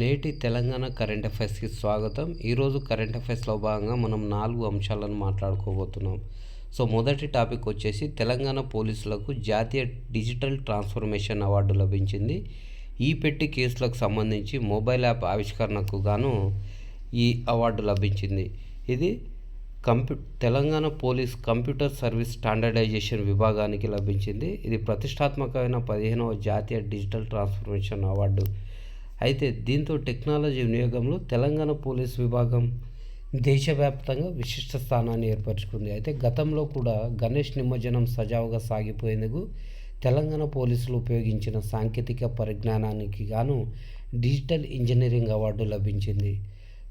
నేటి తెలంగాణ కరెంట్ అఫైర్స్కి స్వాగతం. ఈరోజు కరెంట్ అఫైర్స్లో భాగంగా మనం నాలుగు అంశాలను మాట్లాడుకోబోతున్నాం. సో మొదటి టాపిక్ వచ్చేసి తెలంగాణ పోలీసులకు జాతీయ డిజిటల్ ట్రాన్స్ఫర్మేషన్ అవార్డు లభించింది. ఈ పెట్టి కేసులకు సంబంధించి మొబైల్ యాప్ ఆవిష్కరణకు గాను ఈ అవార్డు లభించింది. ఇది కంప్యూ Telangana police computer service standardization విభాగానికి లభించింది. ఇది ప్రతిష్టాత్మకమైన పదిహేనవ జాతీయ డిజిటల్ ట్రాన్స్ఫర్మేషన్ అవార్డు. అయితే దీంతో టెక్నాలజీ వినియోగంలో తెలంగాణ పోలీస్ విభాగం దేశవ్యాప్తంగా విశిష్ట స్థానాన్ని ఏర్పరచుకుంది. అయితే గతంలో కూడా గణేష్ నిమజ్జనం సజావుగా సాగిపోయేందుకు తెలంగాణ పోలీసులు ఉపయోగించిన సాంకేతిక పరిజ్ఞానానికి గాను డిజిటల్ ఇంజనీరింగ్ అవార్డు లభించింది.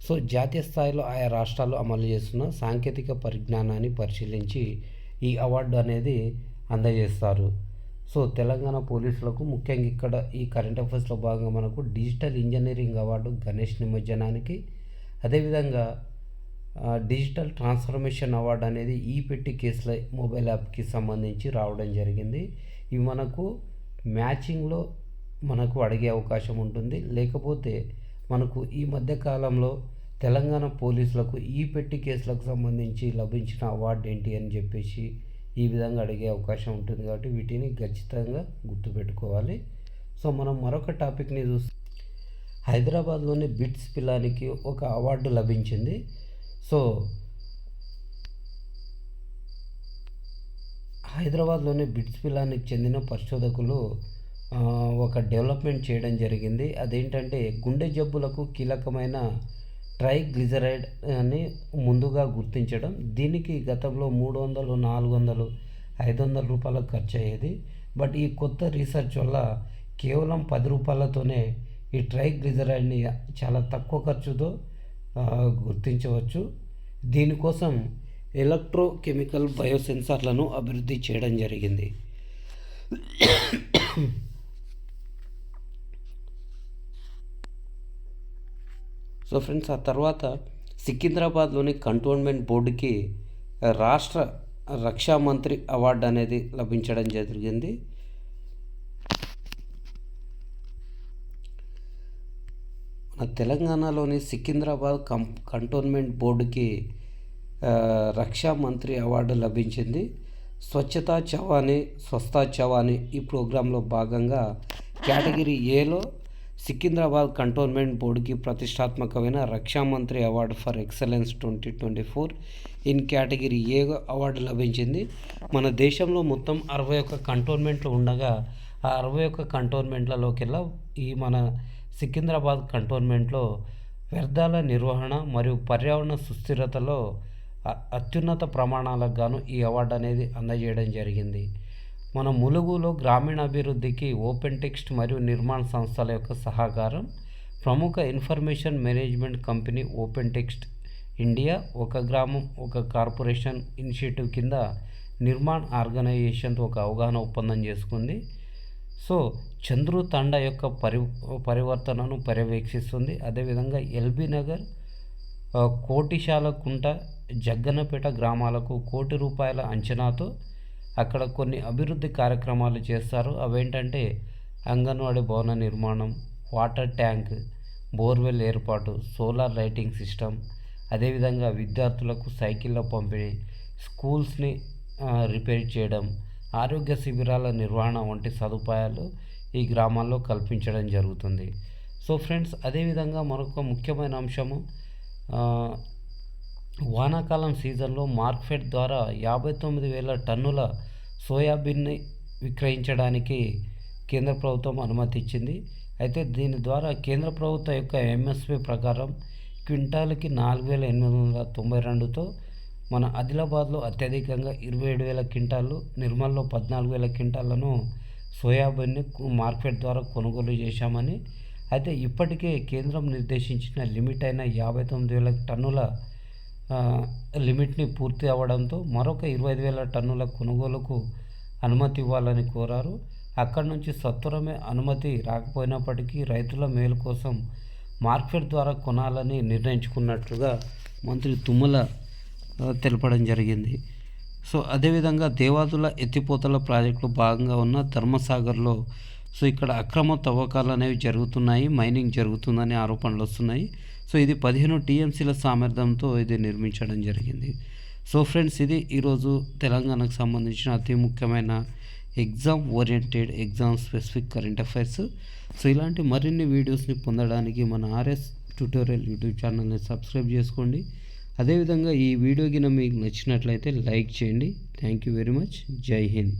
సో జాతీయ స్థాయిలో ఆయా రాష్ట్రాలు అమలు చేస్తున్న సాంకేతిక పరిజ్ఞానాన్ని పరిశీలించి ఈ అవార్డు అనేది అందజేస్తారు. సో తెలంగాణ పోలీసులకు ముఖ్యంగా ఇక్కడ ఈ కరెంట్ అఫైర్స్లో భాగంగా మనకు డిజిటల్ ఇంజనీరింగ్ అవార్డు గణేష్ నిమజ్జనానికి. అదేవిధంగా డిజిటల్ ట్రాన్స్ఫర్మేషన్ అవార్డు అనేది ఈ పెట్టి కేసుల మొబైల్ యాప్కి సంబంధించి రావడం జరిగింది. ఇవి మనకు మ్యాచింగ్లో మనకు అడిగే అవకాశం ఉంటుంది. లేకపోతే మనకు ఈ మధ్య కాలంలో తెలంగాణ పోలీసులకు ఈ పెట్టి కేసులకు సంబంధించి లభించిన అవార్డు ఏంటి అని చెప్పేసి ఈ విధంగా అడిగే అవకాశం ఉంటుంది కాబట్టి వీటిని ఖచ్చితంగా గుర్తుపెట్టుకోవాలి. సో మనం మరొక టాపిక్ని చూస్తే హైదరాబాద్లోని బిట్స్ పిల్లానికి ఒక అవార్డు లభించింది. సో హైదరాబాద్లోని బిట్స్ పిల్లానికి చెందిన పరిశోధకులు ఒక డెవలప్మెంట్ చేయడం జరిగింది. అదేంటంటే గుండె జబ్బులకు కీలకమైన ట్రైగ్లిజరైడ్ అని ముందుగా గుర్తించడం. దీనికి గతంలో మూడు వందలు నాలుగు వందలు ఐదు వందల రూపాయలు ఖర్చు అయ్యేది బట్ ఈ కొత్త రీసెర్చ్ వల్ల కేవలం పది రూపాయలతోనే ఈ ట్రైగ్లిజరైడ్ని చాలా తక్కువ ఖర్చుతో గుర్తించవచ్చు. దీనికోసం ఎలక్ట్రోకెమికల్ బయోసెన్సార్లను అభివృద్ధి చేయడం జరిగింది. సో ఫ్రెండ్స్ ఆ తర్వాత సికింద్రాబాద్లోని కంటోన్మెంట్ బోర్డుకి రాష్ట్ర రక్షా మంత్రి అవార్డు అనేది లభించడం జరిగింది. మన తెలంగాణలోని సికింద్రాబాద్ కం కంటోన్మెంట్ బోర్డుకి రక్షా మంత్రి అవార్డు లభించింది. స్వచ్ఛతా చవాని స్వస్థా చవాని ఈ ప్రోగ్రాంలో భాగంగా కేటగిరీ ఏలో సికింద్రాబాద్ కంటోన్మెంట్ బోర్డుకి ప్రతిష్టాత్మకమైన Raksha Mantri award for excellence twenty twenty four in category A award లభించింది? మన దేశంలో మొత్తం అరవై ఒక్క కంటోన్మెంట్లు ఉండగా ఆ అరవై ఒక్క కంటోన్మెంట్లలోకెల్లా ఈ మన సికింద్రాబాద్ కంటోన్మెంట్లో వ్యర్థాల నిర్వహణ మరియు పర్యావరణ సుస్థిరతలో అత్యున్నత ప్రమాణాలకు గాను ఈ అవార్డు అనేది అందజేయడం జరిగింది. మన ములుగులో గ్రామీణాభివృద్ధికి ఓపెన్ టెక్స్ట్ మరియు నిర్మాణ సంస్థల యొక్క సహకారం ప్రముఖ information management company Open Text India ఒక గ్రామం ఒక కార్పొరేషన్ ఇనిషియేటివ్ కింద నిర్మాణ్ ఆర్గనైజేషన్తో ఒక అవగాహన ఒప్పందం చేసుకుంది. సో చంద్రు తండ యొక్క పరి పరివర్తనను పర్యవేక్షిస్తుంది. అదేవిధంగా ఎల్బీ నగర్ కోటిశాల కుంట జగ్గన్నపేట గ్రామాలకు కోటి రూపాయల అంచనాతో అక్కడ కొన్ని అభివృద్ధి కార్యక్రమాలు చేస్తారు. అవేంటంటే అంగన్వాడీ భవన నిర్మాణం వాటర్ ట్యాంక్ బోర్వెల్ ఏర్పాటు సోలార్ లైటింగ్ సిస్టమ్ అదేవిధంగా విద్యార్థులకు సైకిళ్ళ పంపిణీ స్కూల్స్ని రిపేర్ చేయడం ఆరోగ్య శిబిరాల నిర్వహణ వంటి సదుపాయాలు ఈ గ్రామాల్లో కల్పించడం జరుగుతుంది. సో ఫ్రెండ్స్ అదేవిధంగా మరొక ముఖ్యమైన అంశము వానాకాలం సీజన్లో మార్కెట్ ద్వారా యాభై తొమ్మిది వేల టన్నుల సోయాబీన్ని విక్రయించడానికి కేంద్ర ప్రభుత్వం అనుమతి ఇచ్చింది అయితే దీని ద్వారా కేంద్ర ప్రభుత్వం యొక్క ఎంఎస్పి ప్రకారం క్వింటాల్కి నాలుగు వేల ఎనిమిది వందల తొంభై రెండుతో మన ఆదిలాబాద్లో అత్యధికంగా ఇరవై ఏడు వేల క్వింటాలు నిర్మల్లో పద్నాలుగు వేల క్వింటాళ్ళను సోయాబీన్ని మార్కెట్ ద్వారా కొనుగోలు చేశామని. అయితే ఇప్పటికే కేంద్రం నిర్దేశించిన లిమిట్ అయిన యాభై తొమ్మిది వేల టన్నుల లిమిట్ని పూర్తి అవ్వడంతో మరొక ఇరవై ఐదు వేల టన్నుల కొనుగోలుకు అనుమతి ఇవ్వాలని కోరారు. అక్కడి నుంచి సత్వరమే అనుమతి రాకపోయినప్పటికీ రైతుల మేలు కోసం మార్కెట్ ద్వారా కొనాలని నిర్ణయించుకున్నట్లుగా మంత్రి తుమ్మల తెలపడం జరిగింది. సో అదేవిధంగా దేవాదుల ఎత్తిపోతల ప్రాజెక్టులో భాగంగా ఉన్న ధర్మసాగర్లో సో ఇక్కడ అక్రమ తవ్వకాలు అనేవి జరుగుతున్నాయి మైనింగ్ జరుగుతుందనే ఆరోపణలు వస్తున్నాయి. సో ఇది పదిహేను టీఎంసీల సామర్థ్యంతో ఇది నిర్మించడం జరిగింది. సో ఫ్రెండ్స్ ఇది ఈరోజు తెలంగాణకు సంబంధించిన అతి ముఖ్యమైన exam oriented exam specific current affairs. So ఇలాంటి మరిన్ని వీడియోస్ని పొందడానికి మన ఆర్ఎస్ ట్యూటోరియల్ యూట్యూబ్ ఛానల్ని సబ్స్క్రైబ్ చేసుకోండి. అదేవిధంగా ఈ వీడియో కింద మీకు నచ్చినట్లయితే లైక్ చేయండి. Thank you very much. Jai Hind.